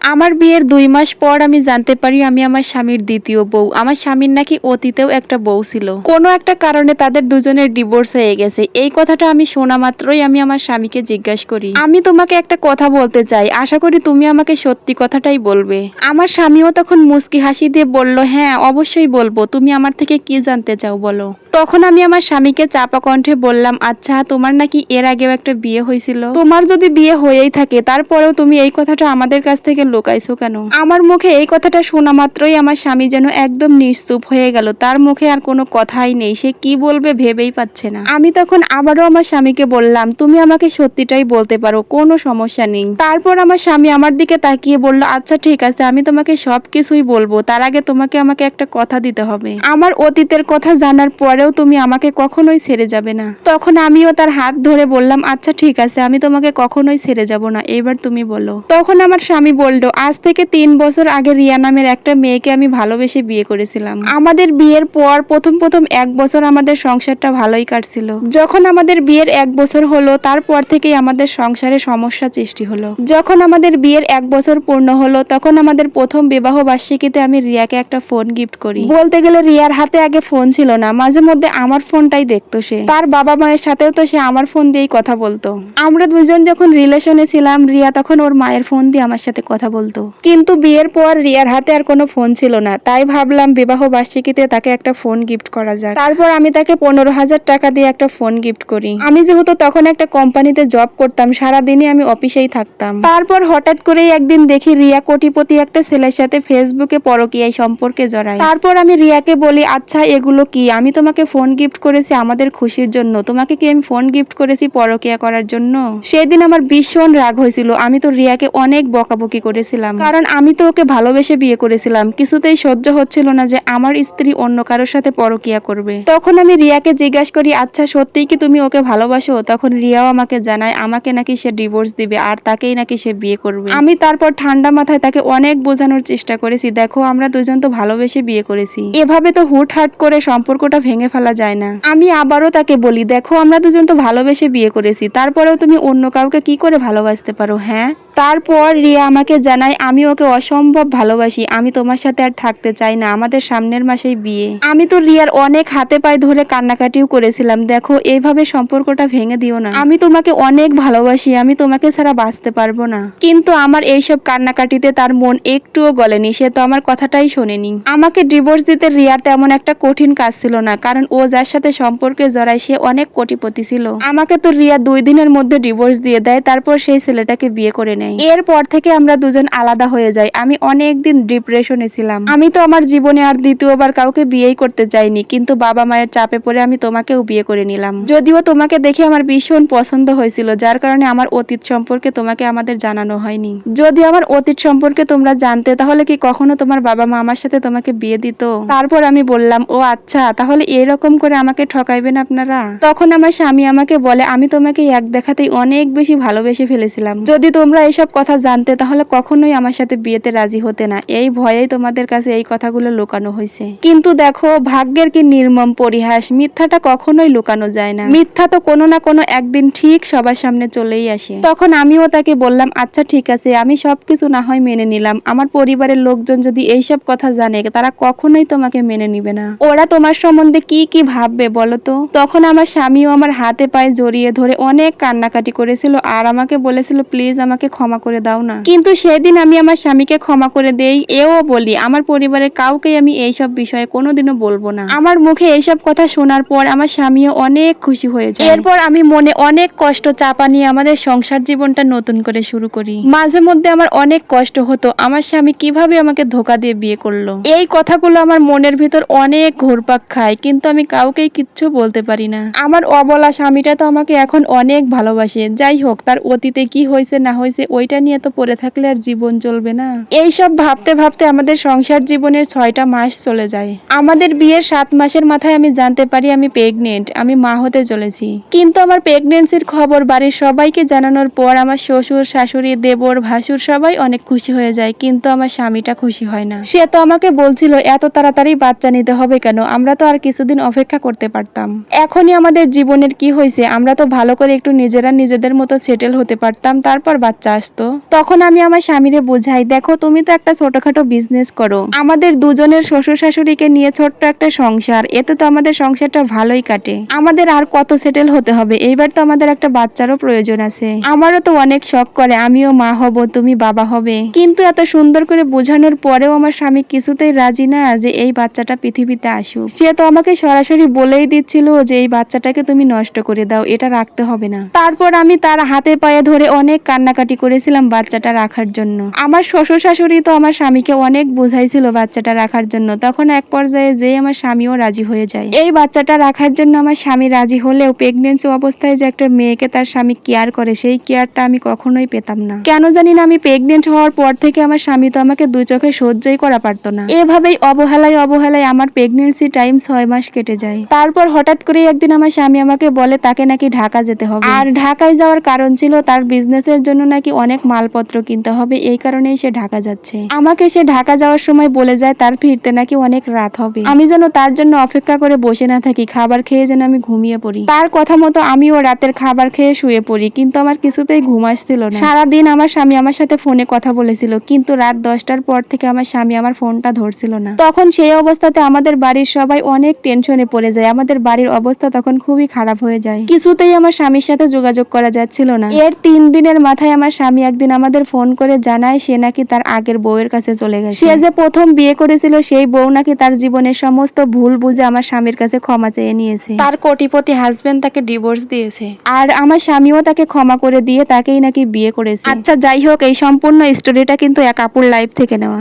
আমার বিয়ের দুই মাস পর আমি জানতে পারি আমি আমার স্বামীর দ্বিতীয় বউ। আমার স্বামীর নাকি অতীতেও একটা বউ ছিল। কোনো একটা কারণে তাদের দুজনের ডিভোর্স হয়ে গেছে। এই কথাটা আমি শোনা মাত্রই আমি আমার স্বামীকে জিজ্ঞাসা করি। আমি তোমাকে একটা কথা বলতে চাই। আশা করি তুমি আমাকে সত্যি কথাটাই বলবে। আমার স্বামীও তখন মুচকি হাসি দিয়ে বলল হ্যাঁ অবশ্যই বলব। তুমি আমার থেকে কি জানতে চাও বলো? তখন আমি আমার স্বামীকে চাপা কণ্ঠে বললাম আচ্ছা তোমার নাকি এর আগেও একটা বিয়ে হয়েছিল? তোমার যদি বিয়ে হয়েই থাকে, তারপরেও তুমি এই কথাটা আমাদের কাছ থেকে লুকাইছো কেন? আমার মুখে এই কথাটা শোনা মাত্রই আমার স্বামী যেন একদম নিশ্চুপ হয়ে গেল। তার মুখে আর কোনো কথাই নেই, সে কি বলবে ভেবেই পাচ্ছে না। আমি তখন আবারও আমার স্বামীকে বললাম, তুমি আমাকে সত্যিটাই বলতে পারো, কোনো সমস্যা নেই। তারপর আমার স্বামী আমার দিকে তাকিয়ে বলল আচ্ছা ঠিক আছে, আমি তোমাকে সব কিছুই বলব। তার আগে তোমাকে আমাকে একটা কথা দিতে হবে। আমার অতীতের কথা জানার পরেও তুমি আমাকে কখনোই ছেড়ে যাবে না। তখন আমিও তার হাত ধরে বললাম আচ্ছা ঠিক আছে, আমি তোমাকে কখনোই ছেড়ে যাব না, এবার তুমি বলো। তখন আমার স্বামী বলল আজ থেকে তিন বছর আগে রিয়া নামের একটা মেয়েকে আমি ভালোবেসে বিয়ে করেছিলাম। আমাদের বিয়ের পর প্রথম প্রথম এক বছর আমাদের সংসারটা ভালোই কাটছিল। যখন আমাদের বিয়ের এক বছর হলো, তারপর থেকেই আমাদের সংসারে সমস্যা সৃষ্টি হলো। যখন আমাদের বিয়ের এক বছর পূর্ণ হলো, তখন আমাদের প্রথম বিবাহ বার্ষিকীতে আমি রিয়াকে একটা ফোন গিফট করি। বলতে গেলে রিয়ার হাতে আগে ফোন ছিল না, মাঝে মধ্যে আমার ফোনটাই দেখতো সে। তার বাবা মায়ের সাথেও তো সে আমার ফোন দিয়েই কথা বলতো। আমরা দুজন যখন রিলেশনে ছিলাম, রিয়া তখন ওর মায়ের ফোন দিয়ে আমার সাথে কথা বলতো। কিন্তু বিয়ের পর রিয়ার হাতে আর কোনো ফোন ছিল না। তাই ভাবলাম বিবাহ বার্ষিকীতে তাকে একটা ফোন গিফট করা যাক। তারপর আমি তাকে পনেরো হাজার টাকা দিয়ে একটা ফোন গিফট করি। আমি যেহেতু তখন একটা কোম্পানিতে জব করতাম, সারাদিনই আমি অফিসেই থাকতাম। তারপর হঠাৎ করেই একদিন দেখি রিয়া কোটিপতি একটা ছেলের সাথে ফেসবুকে পরকীয়ায় সম্পর্কে জড়ায়। তারপর আমি রিয়াকে বলি আচ্ছা এগুলো কি? আমি তোমাকে ফোন গিফট করেছি আমাদের খুশির জন্য। তোমাকে কি আমি ফোন গিফট করেছি পরকীয়া করার জন্য? সেদিন আমার ভীষণ রাগ হয়েছিল। আমি তো রিয়াকে অনেক বকাবকি করেছিলাম। কারণ আমি তো ওকে ভালোবেসে বিয়ে করেছিলাম। কিছুতেই সহ্য হচ্ছিল না যে আমার স্ত্রী অন্য কারোর সাথে পরকীয়া করবে। তখন আমি রিয়াকে জিজ্ঞাসা করি আচ্ছা সত্যিই কি তুমি ওকে ভালোবাসো? তখন রিয়াও আমাকে জানায়, আমাকে নাকি সে ডিভোর্স দিবে আর তাকেই নাকি সে বিয়ে করবে। আমি তারপর ঠান্ডা মাথায় তাকে অনেক বোঝানোর চেষ্টা করেছি, দেখো, আমরা দুজন তো ভালোবেসে বিয়ে করেছি। এভাবে তো হুট হাট করে সম্পর্কটা ভেঙে ফেলা যায় না। আমি আবারও তাকে বলি, দেখো, আমরা দুজন তো ভালোবেসে বিয়ে করেছি। তারপরেও তুমি অন্য কাউকে কি করে ভালোবাসতে পারো হ্যাঁ? তারপর রিয়া আমাকে জানায়, আমি ওকে অসম্ভব ভালোবাসি। আমি তোমার সাথে আর থাকতে চাই না। আমাদের সামনের মাসেই বিয়ে। আমি তো রিয়ার অনেক হাতে পায়ে ধরে কান্নাকাটিও করেছিলাম। দেখো, এইভাবে সম্পর্কটা ভেঙে দিও না। আমি তোমাকে অনেক ভালোবাসি। আমি তোমাকে ছাড়া বাঁচতে পারব না। কিন্তু আমার এইসব কান্নাকাটিতে তার মন একটুও গলেনি। সে তো আমার কথাটাই শোনেনি। আমাকে ডিভোর্স দিতে রিয়ার তেমন একটা কঠিন কাজ ছিল না। কারণ ও যার সাথে সম্পর্কে জড়ায়, সে অনেক কোটিপতি ছিল। আমাকে তো রিয়া দুই দিনের মধ্যে ডিভোর্স দিয়ে দেয়। তারপর সেই ছেলেটাকে বিয়ে করে নেয়। এরপর থেকে আমরা দুজন আলাদা হয়ে যাই। আমি অনেক দিন ডিপ্রেশনে ছিলাম। আমি তো আমার জীবনে আর দ্বিতীয়বার কাউকে বিয়েই করতে চাইনি কিন্তু বাবা মায়ের চাপে পড়ে আমি তোমাকেও বিয়ে করে নিলাম। যদিও তোমাকে দেখে আমার ভীষণ পছন্দ হয়েছিল, যার কারণে আমার অতীত সম্পর্কে তোমাকে আমাদের জানানো হয়নি। যদি আমার অতীত সম্পর্কে তোমরা জানতে, তাহলে কি কখনো তোমার বাবা মা আমার সাথে তোমাকে বিয়ে দিত? তারপর আমি বললাম, ও আচ্ছা তাহলে এরকম করে আমাকে ঠকাইবেন আপনারা? তখন আমার স্বামী আমাকে বলে, আমি তোমাকে এক দেখাতেই অনেক বেশি ভালোবেসে ফেলেছিলাম। যদি তোমরা এইসব কথা জানতে তাহলে কখনোই আমার সাথে বিয়েতে রাজি হতে না। এই ভয়েই তোমাদের কাছে এই কথাগুলো লুকানো হয়েছে। কিন্তু দেখো, ভাগ্যের কি নির্মম পরিহাস, মিথ্যাটা কখনোই লুকানো যায় না। মিথ্যা তো কোনো না কোনো একদিন ঠিক সবার সামনে চলেই আসে। তখন আমিও তাকে বললাম আচ্ছা ঠিক আছে, আমি সবকিছু না হয় মেনে নিলাম। আমার পরিবারের লোকজন যদি এইসব কথা জানে, তারা কখনোই তোমাকে মেনে নিবে না। ওরা তোমার সম্বন্ধে কি কি ভাববে বলো তো? তখন আমার স্বামীও আমার হাতে পায়ে জড়িয়ে ধরে অনেক কান্নাকাটি করেছিল আর আমাকে বলেছিল, প্লিজ আমাকে ক্ষমা করে দাও না। কিন্তু সেদিন আমি আমার স্বামীকে ক্ষমা করে দেই, এও বলি, আমার পরিবারের কাউকে আমি এইসব বিষয়ে কোনোদিনও বলব না। আমার মুখে এইসব কথা শোনার পর আমার স্বামীও অনেক খুশি হয়েছে এরপর আমি মনে অনেক কষ্ট চাপা নিয়ে আমাদের সংসার জীবনটা নতুন করে শুরু করি। মাঝে মধ্যে আমার অনেক কষ্ট হতো, আমার স্বামী কীভাবে আমাকে ধোকা দিয়ে বিয়ে করল। এই কথাগুলো আমার মনের ভিতর অনেক ঘুরপাক খায়, কিন্তু আমি কাউকেই কিচ্ছু বলতে পারি না। আমার অবলা স্বামীটা তো আমাকে এখন অনেক ভালোবাসে, যাই হোক, তার অতীতে কি হয়েছে না হয়েছে ওইটা নিয়ে তো পড়ে থাকলে আর জীবন চলবে না। এইসব ভাবতে ভাবতে আমাদের সংসার জীবনের ছয়টা মাস চলে যায়। আমাদের বিয়ের সাত মাসের মাথায় আমি জানতে পারি আমি প্রেগনেন্ট আমি মা হতে চলেছি। কিন্তু আমার প্রেগনেন্সির খবর বাড়ির সবাইকে জানানোর পর আমার শ্বশুর, শাশুড়ি, দেবর, ভাসুর সবাই অনেক খুশি হয়ে যায়, কিন্তু আমার স্বামীটা খুশি হয় না। সে তো আমাকে বলছিল, এত তাড়াতাড়ি বাচ্চা নিতে হবে কেন? আমরা তো আর কিছুদিন অপেক্ষা করতে পারতাম। এখনই আমাদের জীবনের কি হয়েছে, আমরা তো ভালো করে একটু নিজেরা নিজেদের মতো সেটেল হতে পারতাম, তারপর বাচ্চা আসতো তখন আমি আমার স্বামীরে বোঝাই, দেখো, তুমি তো একটা ছোটখাটো বিজনেস করো। আমাদের দুজনের শ্বশুর শাশুড়িকে নিয়ে ছোট্ট একটা সংসার, এতে তো আমাদের সংসারটা ভালোই কাটে। আমাদের আর কত সেটেল হতে হবে? এইবার তো আমাদের একটা বাচ্চারও প্রয়োজন আছে। আমারও তো অনেক শখ করে, আমিও মা হব, তুমি বাবা হবে। কিন্তু এত সুন্দর করে বোঝানোর পরেও আমার স্বামী কিছুতেই রাজি না যে এই বাচ্চাটা পৃথিবীতে আসুক। সে তো আমাকে সরাসরি বলেই দিচ্ছিল যে এই বাচ্চাটাকে তুমি নষ্ট করে দাও, এটা রাখতে হবে না। তারপর আমি তার হাতে পায়ে ধরে অনেক কান্নাকাটি করেছিলাম বাচ্চাটা রাখার জন্য। আমার শ্বশুর শাশুড়ি তো আমার স্বামীকে অনেক বোঝাইছিল বাচ্চাটা রাখার জন্য। তখন এক পর্যায়ে যে আমার স্বামীও রাজি হয়ে যায়। এই বাচ্চাটা রাখার জন্য আমার স্বামী রাজি হলেও প্রেগনেন্সি অবস্থায় যে একটা মেয়েকে তার স্বামী কেয়ার করে, সেই কেয়ারটা আমি কখনোই পেতাম না। কেন জানি না আমি প্রেগনেন্ট হওয়ার পর থেকে আমার স্বামী তো আমাকে দুই চোখে সহ্যই করা পারতো না। এভাবেই অবহেলায় অবহেলায় আমার প্রেগনেন্সি টাইম ছয় মাস কেটে যায়। তারপর হঠাৎ করে একদিন আমার স্বামী আমাকে বলে, তাকে নাকি ঢাকা যেতে হবে। আর ঢাকায় যাওয়ার কারণ ছিল তার বিজনেসের জন্য নাকি অনেক মালপত্র কিনতে হবে, এই কারণেই সে ঢাকা যাচ্ছে। আমাকে সে ঢাকা যাওয়ার সময় বলে যায়, তার ফিরতে নাকি অনেক রাত হবে। আমি যেন তার জন্য অপেক্ষা করে বসে না থাকি, খাবার খেয়ে যেন আমি ঘুমিয়ে পড়ি। তার কথা মতো আমিও রাতের খাবার খেয়ে শুয়ে পড়ি, কিন্তু আমার কিছুতেই ঘুম আসছিল না। সারাদিন আমার স্বামী আমার সাথে ফোনে কথা বলেছিল, কিন্তু রাত দশটার পর থেকে আমার স্বামী আমার ফোনটা ধরছিল না। তখন সেই অবস্থাতে আমাদের বাড়ির সবাই অনেক টেনশনে পড়ে যায়, আমাদের বাড়ির অবস্থা তখন খুবই খারাপ হয়ে যায়। কিছুতেই আমার স্বামীর সাথে যোগাযোগ করা যাচ্ছিল না। এর তিন দিনের মাথায় আমার স্বামী একদিন আমাদের ফোন করে জানায় সে নাকি তার আগের বউয়ের কাছে চলে গেছে। সে যে প্রথম বিয়ে করেছিল সেই বউ নাকি তার জীবনের সমস্ত ভুল বুঝে আমার স্বামীর কাছে ক্ষমা চেয়ে নিয়েছে। তার কোটিপতি হাজবেন্ড তাকে ডিভোর্স দিয়েছে। আর আমার স্বামীও তাকে ক্ষমা করে দিয়ে তাকেই নাকি বিয়ে করেছে। আচ্ছা যাই হোক এই সম্পূর্ণ স্টোরিটা কিন্তু এক আপুর লাইফ থেকে নেওয়া।